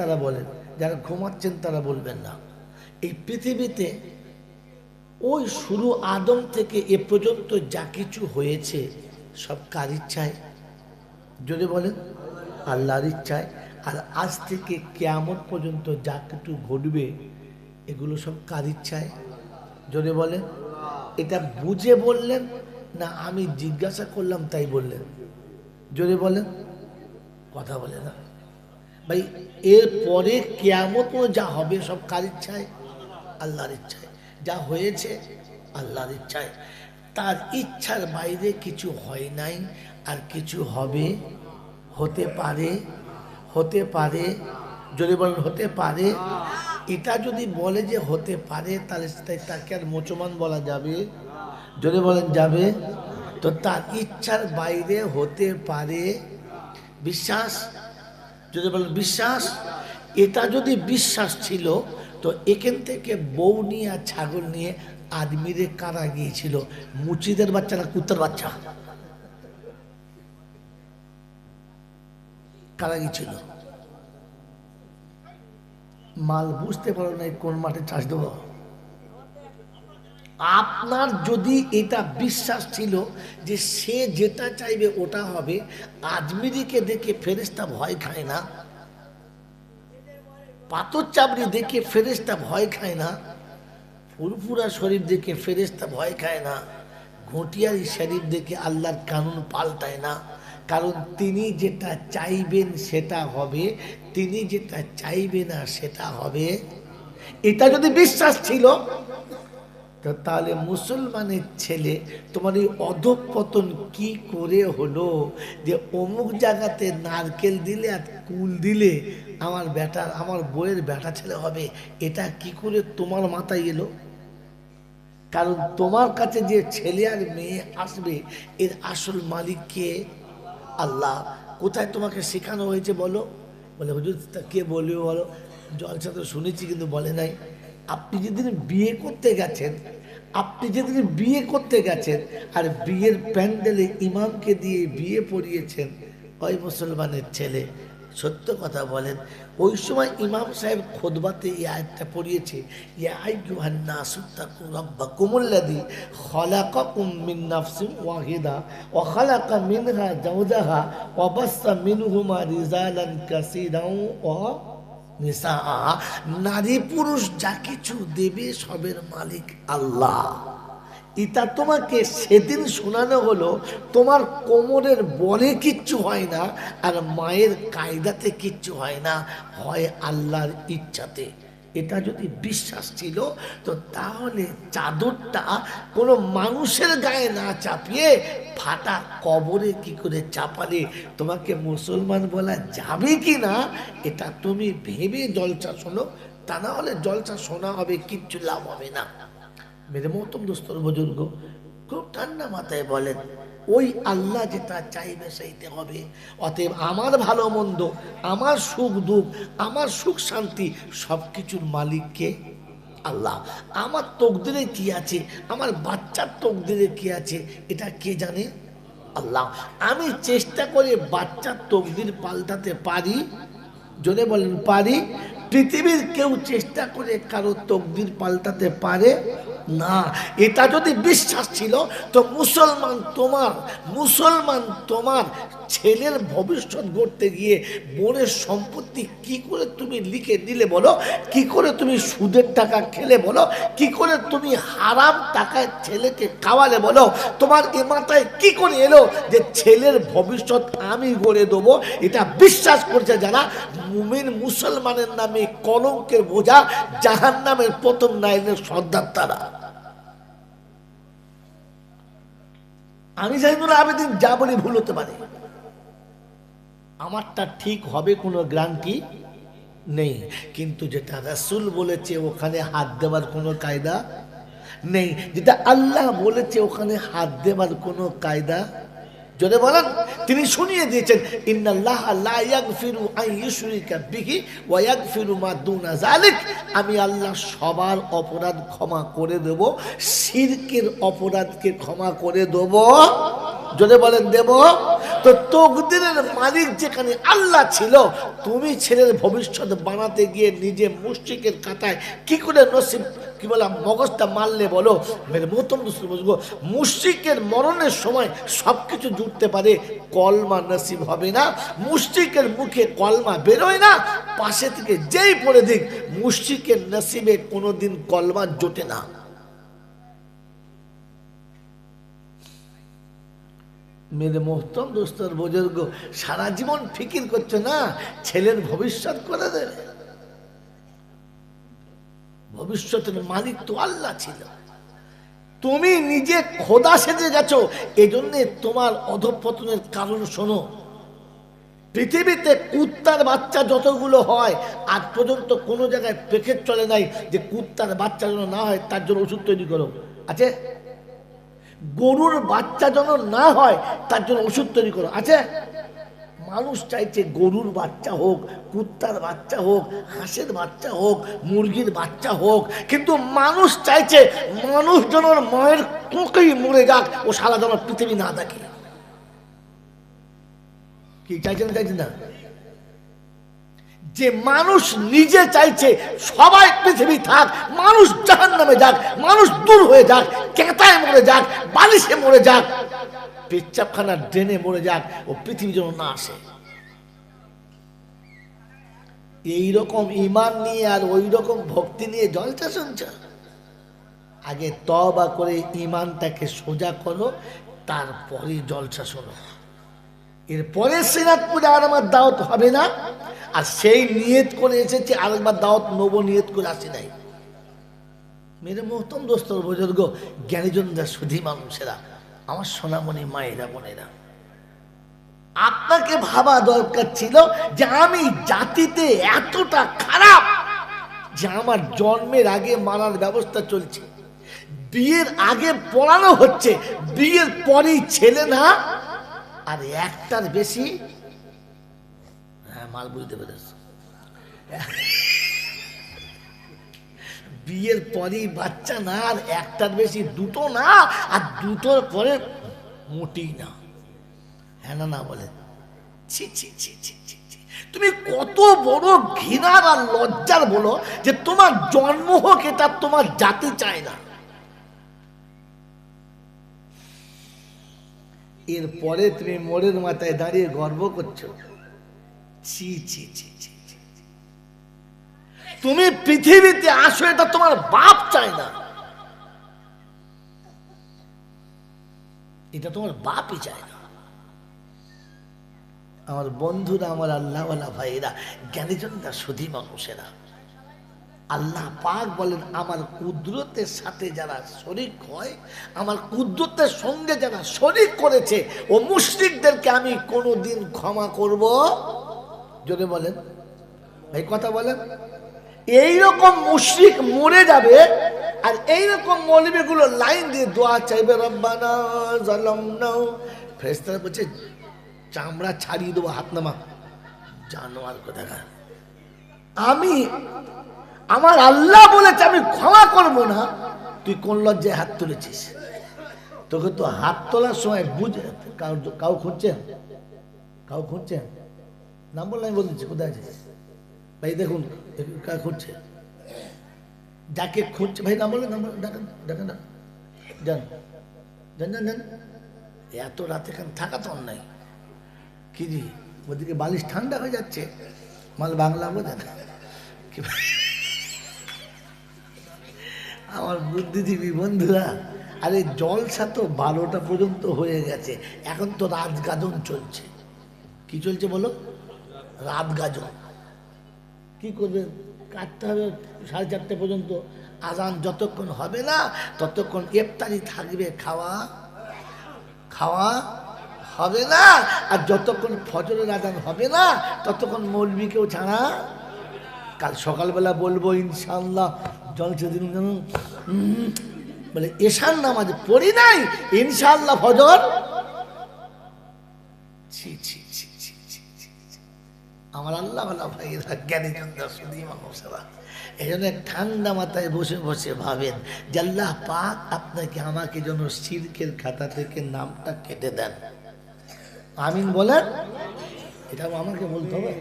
তারা বলেন, যারা ঘুমাচ্ছেন তারা বলবেন না। এই পৃথিবীতে ওই শুরু আদম থেকে এ পর্যন্ত যা কিছু হয়েছে, সব কার ইচ্ছায়? যদি বলেন, আল্লাহর ইচ্ছায়। আর আজ থেকে কেয়ামত পর্যন্ত যা কিছু ঘটবে, এগুলো সব কার ইচ্ছায়? যদি বলেন, এটা বুঝে বললেন না আমি জিজ্ঞাসা করলাম তাই বললেন? যদি বলেন, কথা বলে না। ভাই এর পরে কেয়ামত যা হবে সব কার ইচ্ছায়? আল্লাহর ইচ্ছায়। যা হয়েছে, আল্লাহর ইচ্ছায়। তার ইচ্ছার বাইরে কিছু হয় নাই, আর কিছু হবে, হতে পারে হতে পারে, যদি বলেন হতে পারে, এটা যদি বলে যে হতে পারে, তাহলে তাকে আর মোচমান বলা যাবে। যদি বলেন যাবে, তো তার ইচ্ছার বাইরে হতে পারে, বিশ্বাস যদি বলেন বিশ্বাস? এটা যদি বিশ্বাস ছিল, তো এখান থেকে বউ নিয়ে আর ছাগল নিয়ে আদমিরে কারা গিয়েছিল? মুচিদের বাচ্চা না কুত্তার বাচ্চা? কারা গিয়েছিল? মাল বুঝতে পারো না কোন মাঠে চাষ দেবো? আপনার যদি এটা বিশ্বাস ছিল যে সে যেটা চাইবে ওটা হবে, আজমিরিকে দেখে ফেরেস্তা ভয় খায় না। পাথর চাবড়ি দেখে ফেরেস্তা ভয় খায় না। ফুরফুরা শরীফ দেখে ফেরেস্তা ভয় খায় না। ঘটিয়ারি শরীফ দেখে আল্লাহর কানুন পাল্টায় না। কারণ তিনি যেটা চাইবেন সেটা হবে, তিনি যেটা চাইবে না সেটা হবে। এটা যদি বিশ্বাস ছিল তাহলে মুসলমানের ছেলে তোমার এই অধপতন কি করে হলো? যে অমুক জায়গাতে নারকেল দিলে আর কুল দিলে আমার বেটা আমার বইয়ের বেটা ছেলে হবে, এটা কি করে তোমার মাথায় এলো? কারণ তোমার কাছে যে ছেলে আর মেয়ে আসবে, এর আসল মালিক কে? আল্লাহ। কোথায় তোমাকে শেখানো হয়েছে বলো? বলে, হুজুর কে বলবে বলো? জলসা তো শুনেছি কিন্তু বলে নাই। আপনি যেদিন বিয়ে করতে গেছেন আপনি যেদিন বিয়ে করতে গেছেন আর বিয়ের প্যান্ডেলে ইমামকে দিয়ে বিয়ে পড়িয়েছেন, ওই মুসলমানের ছেলে, সত্য কথা বলেন, ওই সময় ইমাম সাহেব খোদবাতে এই আয়াতটা পড়িয়েছে, ইয়া আইয়ুহান নাসু তাকু রাব্বাকুমুল্লাযী খালাকাকুম মিন নাফসিন ওয়াহিদা ওয়া খালাকা মিনহা জাওজাহা ওয়া বাসসা মিনহুমা রিজালান কাসীরান ওয়া নারী পুরুষ যা কিছু দেবে সবের মালিক আল্লাহ। ইতা তোমাকে সেদিন শোনানো হলো, তোমার কোমরের বলে কিচ্ছু হয় না, আর মায়ের কায়দাতে কিচ্ছু হয় না, হয় আল্লাহর ইচ্ছাতে। এটা যদি বিশ্বাস ছিল, তো তাহলে চাদরটা কোনো মানুষের গায়ে না চাপিয়ে ফাটা কবরে কি করে চাপালে? তোমাকে মুসলমান বলা যাবে কি না? এটা তুমি ভেবে জলসা শোনো। তা না হলে জলসা শোনা হবে, কিচ্ছু লাভ হবে না। মেরে মতম দোস্তর বুজুর্গ, খুব ঠান্ডা মাথায় বলেন। ওই আল্লাহ যেটা চাইবে সেইতে হবে। অতএব আমার ভালো মন্দ, আমার সুখ দুঃখ, আমার সুখ শান্তি সব কিছুর মালিককে আল্লাহ। আমার তকদিরে কি আছে? আমার বাচ্চার তকদিরে কি আছে? এটা কে জানে? আল্লাহ। আমি চেষ্টা করে বাচ্চার তকদির পাল্টাতে পারি যদি বলেন, পারি। পৃথিবীর কেউ চেষ্টা করে কারও তকদির পাল্টাতে পারে না। এটা যদি বিশ্বাস ছিল, তো মুসলমান তোমার মুসলমান তোমার ছেলের ভবিষ্যৎ গড়তে গিয়ে বোনের সম্পত্তি কি করে তুমি লিখে দিলে বলো? কি করে তুমি সুদের টাকা খেলে বলো? কি করে তুমি হারাম টাকায় ছেলেকে খাওয়ালে বলো? তোমার এ মাথায় কি করে এলো যে ছেলের ভবিষ্যৎ আমি গড়ে দেবো? এটা বিশ্বাস করছে যারা মুমিন মুসলমানের নামে কলঙ্কের বোঝা জাহান নামের প্রথম লাইনের সর্দার তারা। আমি জাহিদুল আবেদিন যা বলি ভুল হতে পারে। আমারটা ঠিক হবে কোনো গ্রান্টি নেই। কিন্তু যেটা রাসুল বলেছে, ওখানে হাত দেওয়ার কোনো কায়দা নেই। যেটা আল্লাহ বলেছে, ওখানে হাত দেওয়ার কোনো কায়দা যদি বলেন। তিনি শুনিয়ে দিয়েছেন আমি আল্লাহ সবার অপরাধ ক্ষমা করে দেব, শিরকের অপরাধকে ক্ষমা করে দেব। যদি বলেন, দেব। তো তকদিরের মালিক যেখানে আল্লাহ ছিল, তুমি ছেলের ভবিষ্যৎ বানাতে গিয়ে নিজে মুশ্রিকের কাতায় কি করে নসিব, কি বললাম মগজটা মারলে বলো? মেরে বুঝব মুশ্রিকের মরণের সময় সব কিছু জুটতে পারে, কলমা নসিব হবে না, মুশ্রিকের মুখে কলমা বেরোয় না, পাশে থেকে যেই পড়ে দিক, মুশ্রিকের নসিবে কোনোদিন কলমা জোটে না। মেরে মোহতম দোস্তর বুজুর্গ, সারা জীবন ফিকির করছ না? ছেলের ভবিষ্যৎ করে দেবে ভবিষ্যতের মালিক তো আল্লাহ ছিল। তুমি নিজে খোদা সেজে গেছো। এজন্য তোমার অধপতনের কারণ শোনো। পৃথিবীতে কুত্তার বাচ্চা যতগুলো হয়, আজ পর্যন্ত কোনো জায়গায় পেখের চলে নাই যে কুত্তার বাচ্চা যেন না হয়, তার জন্য ওষুধ তৈরি করো। আছে? গরুর বাচ্চা যেন না হয়, তার জন্য ওষুধ তৈরি করো। আছে? মানুষ চাইছে গরুর বাচ্চা হোক, কুত্তার বাচ্চা হোক, হাঁসের বাচ্চা হোক, মুরগির বাচ্চা হোক, কিন্তু মানুষ চাইছে মানুষ যেন মায়ের কোঁকেই মরে যাক, ও সারা যেন পৃথিবী না দেখে। কি চাইছে না চাইছে না? যে মানুষ নিজে চাইছে সবাই পৃথিবী থাক, মানুষ জাহান নামে যাক, মানুষ দূর হয়ে যাক, কেতায় মরে যাক, বালিশে মরে যাক পেচ্চাপখানার ড্রেনে মরে যাক, ও পৃথিবী যেন না আসে। এইরকম ইমান নিয়ে আর ওই রকম ভক্তি নিয়ে জলটা শুনছ? আগে তবা করে ইমানটাকে সোজা করো তারপরে জলসা শোনো। এরপরে সিরাজপুরে আর আমার দাওয়াত হবে না। আর সেই নিয়ত করে এসেছে, আরেকবার দাওয়াত নব, নিয়ত করে আসি নাই। মেরে মহতম দোস্তর বুজুর্গ জ্ঞানীজনরা সুধী মানুষেরা, আমার সোনামণি মায়েরা, বোনেরা। আপনাকে ভাবা দরকার ছিল যে আমি জাতিতে এতটা খারাপ যে আমার জন্মের আগে মারার ব্যবস্থা চলছে। বিয়ের আগে পড়ানো হচ্ছে, বিয়ের পরেই ছেলে না, আর একটার বেশি মাল বুঝতে পেরেছ। বিয়ের পরেই বাচ্চা না, আর একটার বেশি দুটো না, আর দুটোর পরে মোটেই না। হ্যাঁ না বলে। ছি ছি ছি ছি ছি। তুমি কত বড় ঘৃণার আর লজ্জার বলো যে তোমার জন্ম হোক, এটা তোমার জাতি চায় না। এরপরে তুমি মোড়ের মাথায় দাঁড়িয়ে গর্ব করছ। ছি ছি ছি, ছি। তুমি পৃথিবীতে আসো এটা তোমার বাপ চায় না এটা তোমার বাপই চায় না আমার বন্ধুরা আমার আল্লাহওয়ালা ভাইয়েরা জ্ঞানীজনরা সুধী মানুষেরা আল্লাহ পাক বলেন আমার কুদরতের সাথে যারা শরিক হয় আমার কুদরতের সঙ্গে যারা শরিক করেছে ও মুশরিকদেরকে আমি কোনোদিন ক্ষমা করব যদি বলেন। এই কথা বলেন। এইরকম মুশরিক মরে যাবে আর এইরকম মৌলবীগুলো লাইন দিয়ে দোয়া চাইবে, রব্বানা বলছে, চামড়া ছাড়িয়ে দেবো, হাত নামা। জানোয়ার কোথাকার। আমি, আমার আল্লাহ বলেছে, আমি ক্ষমা করব না। তুই কোন লজ্জায় হাত তুলেছিস? তোকে তো হাত তোলার সময় বুঝে কাউ কাউ খুঁজছেন কাউ খুঁজছেন নাম বললে আমি বলছি কোথায় আছে? ভাই, দেখুন কাউ খুঁজছে? যাকে খুঁজছে। ভাই নাম বলে নাম বলে দেখেন না। যান। যান যান যান। এত রাতে এখানে থাকা তো অন্যায়। কি জি ওদিকে বালিশ ঠান্ডা হয়ে যাচ্ছে। মাল বাংলা বোঝে না আমার বুদ্ধিজীবী বন্ধুরা, আরে জলসা তো বারোটা পর্যন্ত হয়ে গেছে। এখন তো রাত চলছে। কি চলছে বলো? রাত গাজন। কি করবে? কাটতে হবে সাড়ে চারটে পর্যন্ত। আজান যতক্ষণ হবে না ততক্ষণ ইফতারি থাকবে খাওয়া খাওয়া হবে না। আর যতক্ষণ ফজরের আজান হবে না ততক্ষণ মৌলবিকেও ছাড়া কাল সকালবেলা বলব ইনশাল্লাহ জল উম, বলে এশার নামাজ পড়ি নাই ইনশাল্লাহ ফজর। ছি ছি ছি ছি, ছি। আমার আল্লাহ আল্লাহ ভাইয়েরা জ্ঞানী জন্দা শুধু মানুষেরা এই জন্য ঠান্ডা মাথায় বসে বসে ভাবেন যে আল্লাহ পাক আপনাকে আমাকে যেন সিরকের খাতা থেকে নামটা কেটে দেন। আমিন বলেন এটা আমাকে বলতে হবে।